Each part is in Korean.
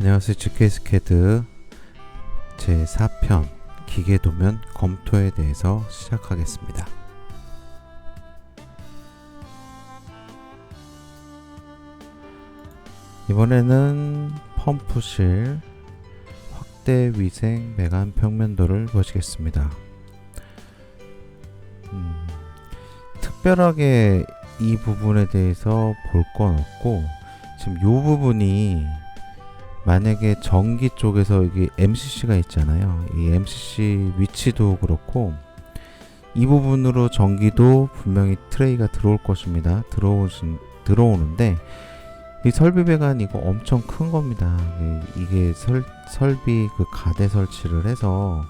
안녕하세요. GK스캐드 제4편 기계도면 검토에 대해서 시작하겠습니다. 이번에는 펌프실 확대 위생 매간 평면도를 보시겠습니다. 음, 특별하게 이 부분에 대해서 볼 건 없고 지금 이 부분이 만약에 전기 쪽에서 여기 MCC가 있잖아요. 이 MCC 위치도 그렇고 이 부분으로 전기도 분명히 트레이가 들어올 것입니다. 들어오신 들어오는데 이 설비 배관 이거 엄청 큰 겁니다. 이- 이게 설, 설비 그 가대 설치를 해서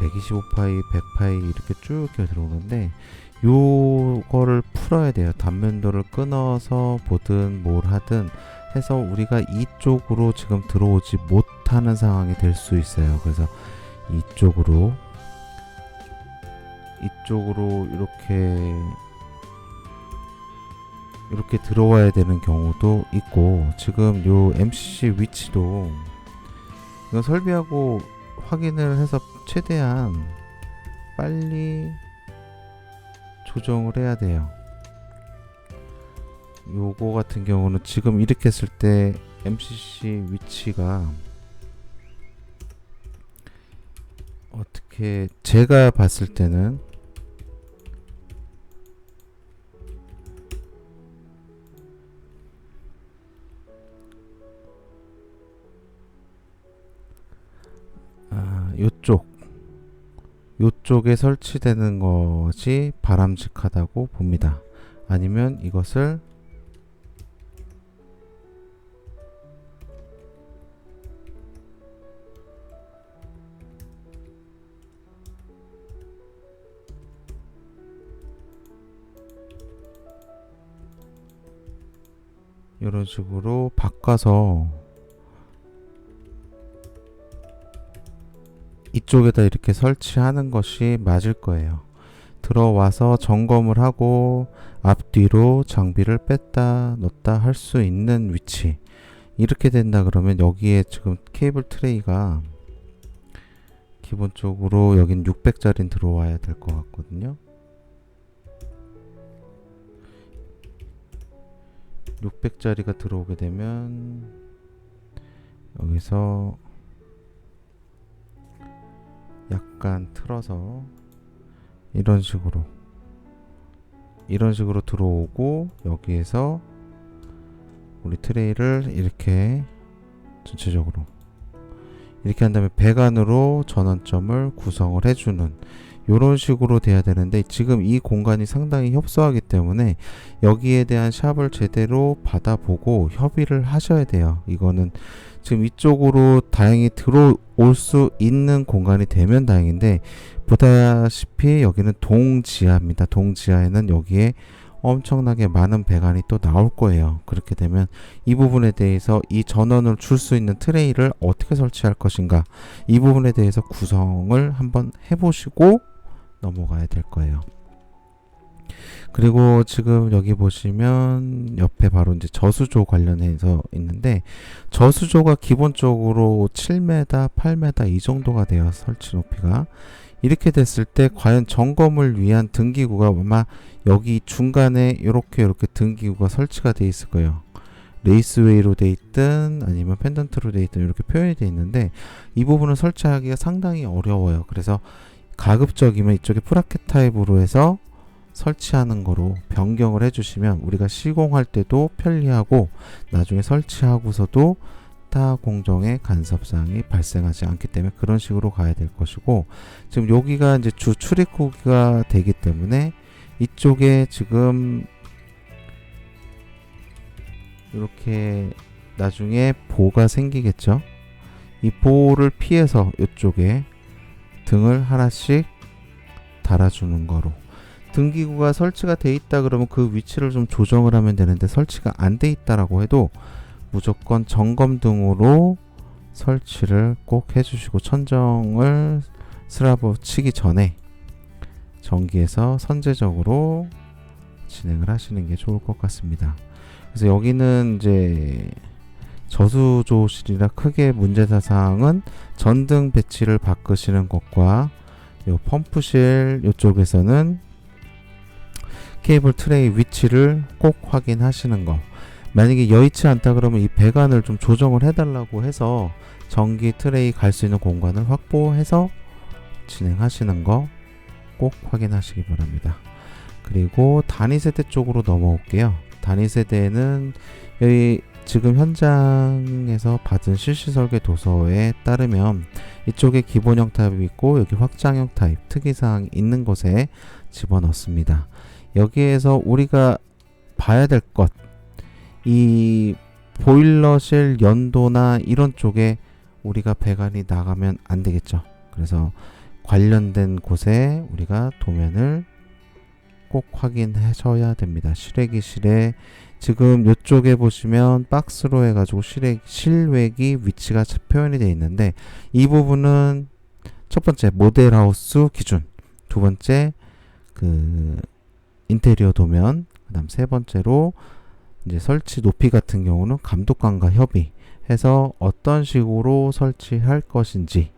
125파이, 100파이 이렇게 쭉 들어오는데 요거를 풀어야 돼요. 단면도를 끊어서 보든 뭘 하든 해서 우리가 이쪽으로 지금 들어오지 못하는 상황이 될 수 있어요. 그래서 이쪽으로 이쪽으로 이렇게 이렇게 들어와야 되는 경우도 있고 지금 요 MCC 위치도 이거 설비하고 확인을 해서 최대한 빨리 조정을 해야 돼요. 요거 같은 경우는 지금 이렇게 했을 때 MCC 위치가 어떻게 제가 봤을 때는 아, 요쪽 요쪽에 설치되는 것이 바람직하다고 봅니다. 아니면 이것을 이런 식으로 바꿔서 이쪽에다 이렇게 설치하는 것이 맞을 거예요. 들어와서 점검을 하고 앞뒤로 장비를 뺐다 넣었다 할 수 있는 위치 이렇게 된다 그러면 여기에 지금 케이블 트레이가 기본적으로 여긴 600짜리 들어와야 될 것 같거든요. 600짜리가 들어오게 되면 여기서 약간 틀어서 이런 식으로 이런 식으로 들어오고 여기에서 우리 트레이를 이렇게 전체적으로 이렇게 한 다음에 배관으로 전원점을 구성을 해주는 이런 식으로 돼야 되는데 지금 이 공간이 상당히 협소하기 때문에 여기에 대한 샵을 제대로 받아보고 협의를 하셔야 돼요. 이거는 지금 이쪽으로 다행히 들어올 수 있는 공간이 되면 다행인데 보다시피 여기는 동지하입니다. 동지하에는 여기에 엄청나게 많은 배관이 또 나올 거예요. 그렇게 되면 이 부분에 대해서 이 전원을 줄 수 있는 트레이를 어떻게 설치할 것인가 이 부분에 대해서 구성을 한번 해보시고 넘어가야 될 거예요. 그리고 지금 여기 보시면 옆에 바로 이제 저수조 관련해서 있는데 저수조가 기본적으로 7m, 8m 이 정도가 돼요. 설치 높이가. 이렇게 됐을 때 과연 점검을 위한 등기구가 아마 여기 중간에 이렇게 이렇게 등기구가 설치가 돼 있을 거예요. 레이스웨이로 돼 있든 아니면 펜던트로 돼 있든 이렇게 표현이 돼 있는데 이 부분을 설치하기가 상당히 어려워요. 그래서 가급적이면 이쪽에 프라켓 타입으로 해서 설치하는 거로 변경을 해주시면 우리가 시공할 때도 편리하고 나중에 설치하고서도 타 공정의 간섭사항이 발생하지 않기 때문에 그런 식으로 가야 될 것이고 지금 여기가 이제 주 출입구가 되기 때문에 이쪽에 지금 이렇게 나중에 보가 생기겠죠. 이 보를 피해서 이쪽에 등을 하나씩 달아주는 거로 등기구가 설치가 돼 있다 그러면 그 위치를 좀 조정을 하면 되는데 설치가 안 돼 있다라고 해도 무조건 점검 등으로 설치를 꼭 해주시고 천정을 스라브 치기 전에 전기에서 선제적으로 진행을 하시는 게 좋을 것 같습니다. 그래서 여기는 이제 저수조실이라 크게 문제사항은 전등 배치를 바꾸시는 것과 요 펌프실 이쪽에서는 케이블 트레이 위치를 꼭 확인하시는 거. 만약에 여의치 않다 그러면 이 배관을 좀 조정을 해달라고 해서 전기 트레이 갈 수 있는 공간을 확보해서 진행하시는 거 꼭 확인하시기 바랍니다. 그리고 단위 세대 쪽으로 넘어올게요. 단위 세대는 여기 지금 현장에서 받은 실시 설계 도서에 따르면 이쪽에 기본형 타입이 있고 여기 확장형 타입 특이사항이 있는 곳에 집어넣습니다. 여기에서 우리가 봐야 될 것, 이 보일러실 연도나 이런 쪽에 우리가 배관이 나가면 안 되겠죠. 그래서 관련된 곳에 우리가 도면을 꼭 확인하셔야 됩니다. 실외기실에 지금 이쪽에 보시면 박스로 해가지고 실외, 실외기 위치가 표현이 되어 있는데 이 부분은 첫 번째 모델하우스 기준, 두 번째 그 인테리어 도면, 그다음 세 번째로 이제 설치 높이 같은 경우는 감독관과 협의해서 어떤 식으로 설치할 것인지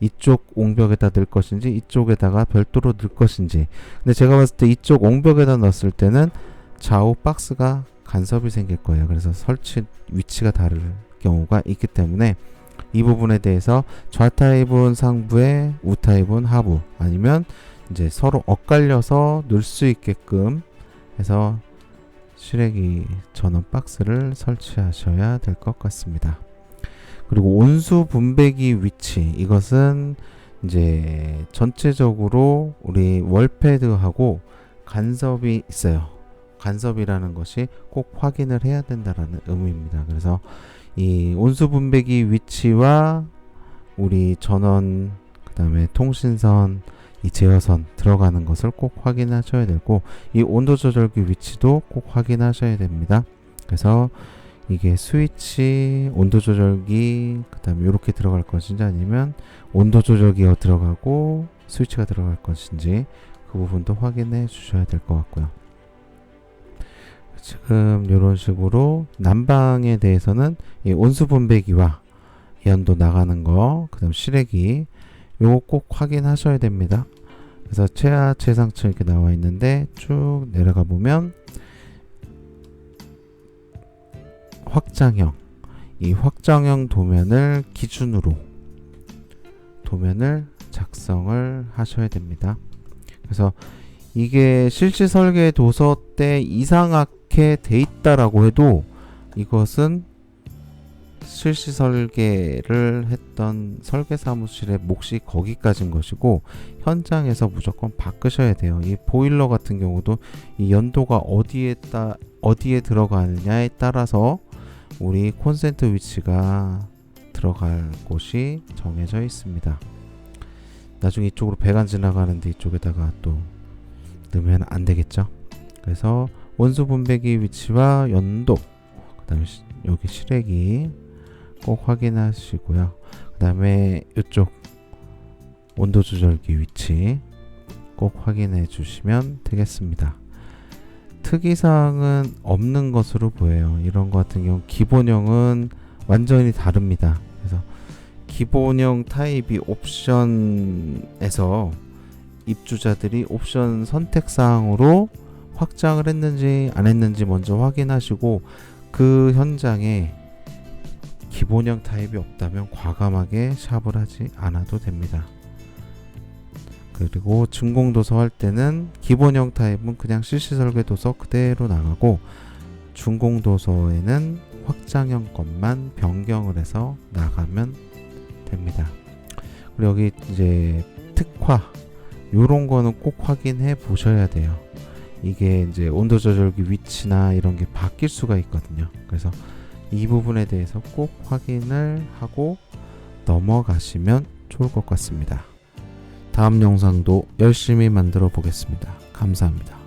이쪽 옹벽에다 넣을 것인지 이쪽에다가 별도로 넣을 것인지 근데 제가 봤을 때 이쪽 옹벽에다 넣었을 때는 좌우 박스가 간섭이 생길 거예요 그래서 설치 위치가 다를 경우가 있기 때문에 이 부분에 대해서 좌타입은 상부에 우타입은 하부 아니면 이제 서로 엇갈려서 넣을 수 있게끔 해서 실외기 전원 박스를 설치하셔야 될 것 같습니다. 그리고 온수 분배기 위치 이것은 이제 전체적으로 우리 월패드하고 간섭이 있어요. 간섭이라는 것이 꼭 확인을 해야 된다라는 의미입니다. 그래서 이 온수 분배기 위치와 우리 전원 그다음에 통신선 이 제어선 들어가는 것을 꼭 확인하셔야 되고 이 온도 조절기 위치도 꼭 확인하셔야 됩니다. 그래서 이게 스위치 온도 조절기 그 다음에 이렇게 들어갈 것인지 아니면 온도 조절기가 들어가고 스위치가 들어갈 것인지 그 부분도 확인해 주셔야 될 것 같고요. 지금 이런 식으로 난방에 대해서는 이 온수 분배기와 연도 나가는 거, 그 다음 실외기 요거 꼭 확인하셔야 됩니다. 그래서 최하 최상층 이렇게 나와 있는데 쭉 내려가 보면 확장형 이 확장형 도면을 기준으로 도면을 작성을 하셔야 됩니다. 그래서 이게 실시 설계 도서 때 이상하게 돼 있다라고 해도 이것은 실시 설계를 했던 설계 사무실의 몫이 거기까지인 것이고 현장에서 무조건 바꾸셔야 돼요. 이 보일러 같은 경우도 이 연도가 어디에 따 어디에 들어가느냐에 따라서 우리 콘센트 위치가 들어갈 곳이 정해져 있습니다. 나중에 이쪽으로 배관 지나가는데 이쪽에다가 또 넣으면 안 되겠죠. 그래서 원수 분배기 위치와 연도, 그 다음에 여기 실외기 꼭 확인하시고요. 그 다음에 이쪽 온도 조절기 위치 꼭 확인해 주시면 되겠습니다. 특이사항은 없는 것으로 보여요. 이런 것 같은 경우 기본형은 완전히 다릅니다. 그래서 기본형 타입이 옵션에서 입주자들이 옵션 선택 사항으로 확장을 했는지 안 했는지 먼저 확인하시고 그 현장에 기본형 타입이 없다면 과감하게 샵을 하지 않아도 됩니다. 그리고 준공도서 할 때는 기본형 타입은 그냥 실시 설계 도서 그대로 나가고 준공도서에는 확장형 것만 변경을 해서 나가면 됩니다. 그리고 여기 이제 특화 요런 거는 꼭 확인해 보셔야 돼요. 이게 이제 온도 조절기 위치나 이런 게 바뀔 수가 있거든요. 그래서 이 부분에 대해서 꼭 확인을 하고 넘어가시면 좋을 것 같습니다. 다음 영상도 열심히 만들어 보겠습니다. 감사합니다.